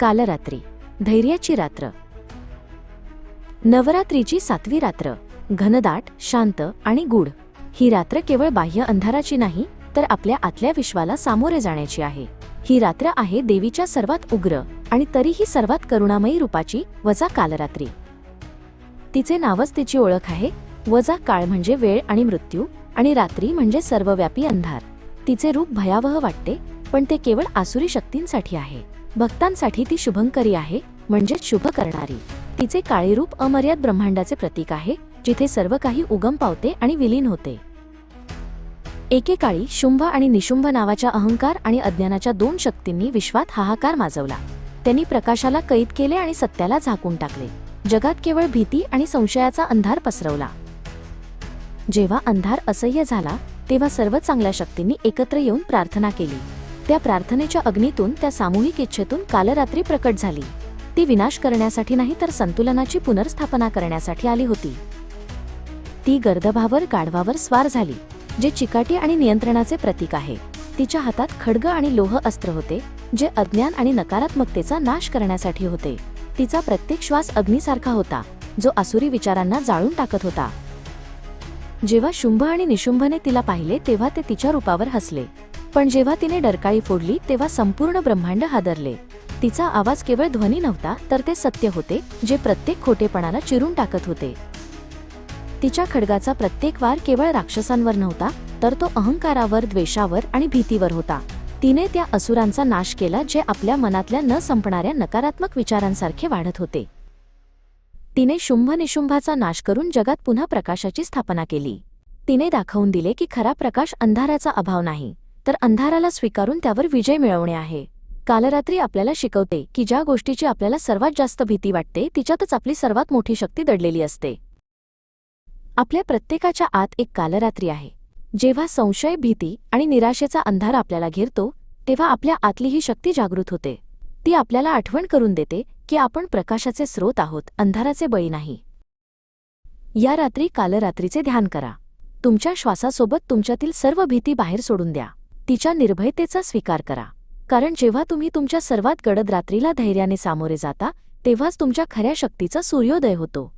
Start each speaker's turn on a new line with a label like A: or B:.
A: कालरात्री धैर्याची रात्र. नवरात्रीची सातवी रात्र घनदाट शांत आणि गूढ. ही रात्र केवळ बाह्य अंधाराची नाही तर आपल्या आतल्या विश्वाला सामोरे जाण्याची आहे. ही रात्र आहे देवीच्या सर्वात उग्र आणि तरीही सर्वात करुणामयी रूपाची वजा कालरात्री. तिचे नावच तिची ओळख आहे वजा काळ म्हणजे वेळ आणि मृत्यू आणि रात्री म्हणजे सर्वव्यापी अंधार. तिचे रूप भयावह वाटते पण ते केवळ आसुरी शक्तींसाठी आहे. भक्तांसाठी ती शुभंकरी आहे म्हणजेच शुभ करणारी. तिचे काळे रूप अमर्याद ब्रह्मांडाचे प्रतीक आहे जिथे सर्व काही उगम पावते आणि विलीन होते. एकेकाळी शुंभ आणि निशुंभ नावाच्या अहंकार आणि अज्ञानाच्या दोन शक्तींनी विश्वात हाहाकार माजवला. त्यांनी प्रकाशाला कैद केले आणि सत्याला झाकून टाकले. जगात केवळ भीती आणि संशयाचा अंधार पसरवला. जेव्हा अंधार असह्य झाला तेव्हा सर्व चांगल्या शक्तींनी एकत्र येऊन प्रार्थना केली. त्या प्रार्थनेच्या अग्नीतून त्या सामूहिक इच्छेतून कालरात्री प्रकट झाली. ती विनाश करण्यासाठी नाही तर संतुलनाची पुनर्स्थापना करण्यासाठी आली होती. ती गर्दभावर गाढवावर स्वार झाली जे चिकाटी आणि नियंत्रणाचे प्रतीक आहे. तिच्या हातात खडग आणि लोह अस्त्र होते जे अज्ञान आणि नकारात्मकतेचा नाश करण्यासाठी होते. तिचा प्रत्येक श्वास अग्नीसारखा होता जो आसुरी विचारांना जाळून टाकत होता. जेव्हा शुंभ आणि निशुंभने तिला पाहिले तेव्हा ते तिच्या रूपावर हसले. पण जेव्हा तिने डरकाळी फोडली तेव्हा संपूर्ण ब्रह्मांड हादरले. तिचा आवाज केवळ ध्वनी नव्हता तर ते सत्य होते जे प्रत्येक खोटेपणाला चिरून टाकत होते. तिच्या खडगाचा प्रत्येक वार केवळ राक्षसांवर नव्हता तर तो अहंकारावर द्वेषावर आणि भीतीवर होता. तिने त्या असुरांचा नाश केला जे आपल्या मनातल्या न संपणाऱ्या नकारात्मक विचारांसारखे वाढत होते. तिने शुंभ निशुंभाचा नाश करून जगात पुन्हा प्रकाशाची स्थापना केली. तिने दाखवून दिले की खरा प्रकाश अंधाराचा अभाव नाही तर अंधाराला स्वीकारून त्यावर विजय मिळवणे आहे. कालरात्री आपल्याला शिकवते की ज्या गोष्टीची आपल्याला सर्वात जास्त भीती वाटते तिच्यातच आपली सर्वात मोठी शक्ती दडलेली असते. आपल्या प्रत्येकाच्या आत एक कालरात्री आहे. जेव्हा संशय भीती आणि निराशेचा अंधार आपल्याला घेरतो तेव्हा आपल्या आतली ही शक्ती जागृत होते. ती आपल्याला आठवण करून देते की आपण प्रकाशाचे स्रोत आहोत अंधाराचे बळी नाही. या रात्री कालरात्रीचे ध्यान करा. तुमच्या श्वासासोबत तुमच्यातील सर्व भीती बाहेर सोडून द्या. तिच्या निर्भयतेचा स्वीकार करा. कारण जेव्हा तुम्ही तुमच्या सर्वात गडद रात्रीला धैर्याने सामोरे जाता तेव्हाच तुमच्या खऱ्या शक्तीचा सूर्योदय होतो.